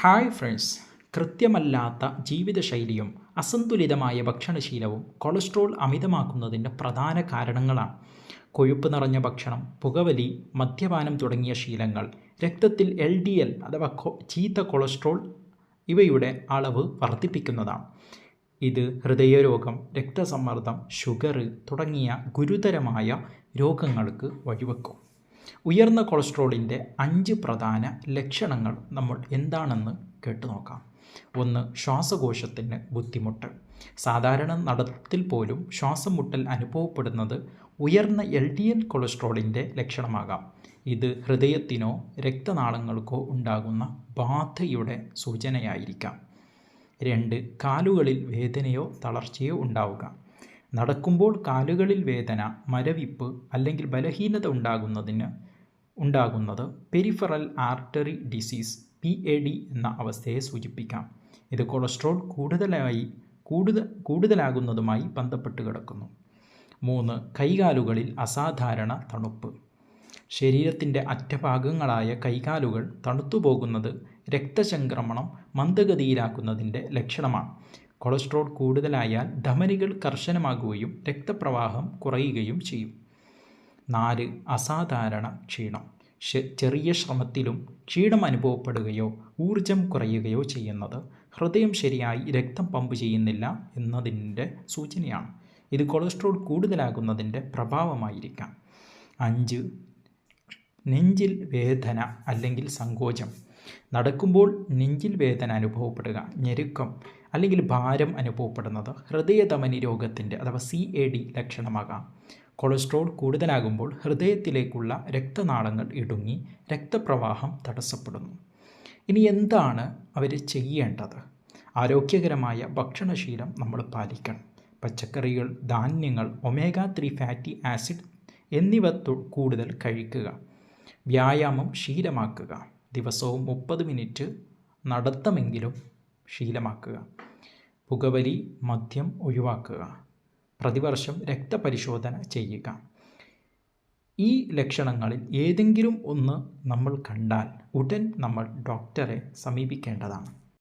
Hi friends കൃത്യമല്ലാത്ത ജീവിതശൈലിയും അസന്തുലിതമായ ഭക്ഷണശീലവും cholesterol അമിതമാക്കുന്നതിന്റെ പ്രധാന കാരണങ്ങളാണ്. കൊഴുപ്പ് നിറഞ്ഞ ഭക്ഷണം പുകവലി മദ്യപാനം തുടങ്ങിയ ശീലങ്ങൾ രക്തത്തിൽ എൽ ഡി എൽ അഥവാ ചീത്ത കൊളസ്ട്രോൾ ഇവയുടെ അളവ് വർദ്ധിപ്പിക്കുന്നതാണ്. ഇത് ഹൃദയരോഗം രക്തസമ്മർദ്ദം ഷുഗർ തുടങ്ങിയ ഗുരുതരമായ രോഗങ്ങൾക്ക് വഴിവെക്കും. ഉയർന്ന കൊളസ്ട്രോളിന്റെ അഞ്ച് പ്രധാന ലക്ഷണങ്ങൾ നമ്മൾ എന്താണെന്ന് കേട്ടു നോക്കാം. ഒന്ന് ശ്വാസകോശത്തിന് ബുദ്ധിമുട്ട്. സാധാരണ നടത്തിൽ പോലും ശ്വാസം മുട്ടൽ അനുഭവപ്പെടുന്നത് ഉയർന്ന എൽ ഡി എൽ കൊളസ്ട്രോളിന്റെ ലക്ഷണമാകാം. ഇത് ഹൃദയത്തിനോ രക്തനാളങ്ങൾക്കോ ഉണ്ടാകുന്ന ബാധയുടെ സൂചനയായിരിക്കാം. രണ്ട് കാലുകളിൽ വേദനയോ തളർച്ചയോ ഉണ്ടാവുക. നടക്കുമ്പോൾ കാലുകളിൽ വേദന മരവിപ്പ് അല്ലെങ്കിൽ ബലഹീനത ഉണ്ടാകുന്നതിന് ഉണ്ടാകുന്നത് peripheral artery disease P A D എന്ന അവസ്ഥയെ സൂചിപ്പിക്കാം. ഇത് കൊളസ്ട്രോൾ കൂടുതലായി കൂടുതൽ കൂടുതലാകുന്നതുമായി ബന്ധപ്പെട്ട് കിടക്കുന്നു. മൂന്ന് കൈകാലുകളിൽ അസാധാരണ തണുപ്പ്. ശരീരത്തിന്റെ അറ്റഭാഗങ്ങളായ കൈകാലുകൾ തണുത്തുപോകുന്നത് രക്തചംക്രമണം മന്ദഗതിയിലാക്കുന്നതിന്റെ ലക്ഷണമാണ്. കൊളസ്ട്രോൾ കൂടുതലായാൽ ധമനികൾ കർശനമാകുകയും രക്തപ്രവാഹം കുറയുകയും ചെയ്യും. നാല് അസാധാരണ ക്ഷീണം. ചെറിയ ശ്രമത്തിലും ക്ഷീണം അനുഭവപ്പെടുകയോ ഊർജം കുറയുകയോ ചെയ്യുന്നത് ഹൃദയം ശരിയായി രക്തം പമ്പ് ചെയ്യുന്നില്ല എന്നതിന്റെ സൂചനയാണ്. ഇത് കൊളസ്ട്രോൾ കൂടുതലാകുന്നതിന്റെ പ്രഭാവമായിരിക്കാം. അഞ്ച് നെഞ്ചിൽ വേദന അല്ലെങ്കിൽ സങ്കോചം. നടക്കുമ്പോൾ നെഞ്ചിൽ വേദന അനുഭവപ്പെടുക ഞെരുക്കം അല്ലെങ്കിൽ ഭാരം അനുഭവപ്പെടുന്നത് ഹൃദയധമനി രോഗത്തിന്റെ അഥവാ സി എ ഡി ലക്ഷണമാകാം. കൊളസ്ട്രോൾ കൂടുതലാകുമ്പോൾ ഹൃദയത്തിലേക്കുള്ള രക്തനാളങ്ങൾ ഇടുങ്ങി രക്തപ്രവാഹം തടസ്സപ്പെടുന്നു. ഇനി എന്താണ് അവർ ചെയ്യേണ്ടത്? ആരോഗ്യകരമായ ഭക്ഷണശീലം നമ്മൾ പാലിക്കണം. പച്ചക്കറികൾ ധാന്യങ്ങൾ ഒമേഗ ത്രീ ഫാറ്റി ആസിഡ് എന്നിവ കൂടുതൽ കഴിക്കുക. വ്യായാമം ശീലമാക്കുക. ദിവസവും മുപ്പത് മിനിറ്റ് നടത്തമെങ്കിലും ശീലമാക്കുക. പുകവലി മദ്യം ഒഴിവാക്കുക. പ്രതിവർഷം രക്തപരിശോധന ചെയ്യുക. ഈ ലക്ഷണങ്ങളിൽ ഏതെങ്കിലും ഒന്ന് നമ്മൾ കണ്ടാൽ ഉടൻ നമ്മൾ ഡോക്ടറെ സമീപിക്കേണ്ടതാണ്.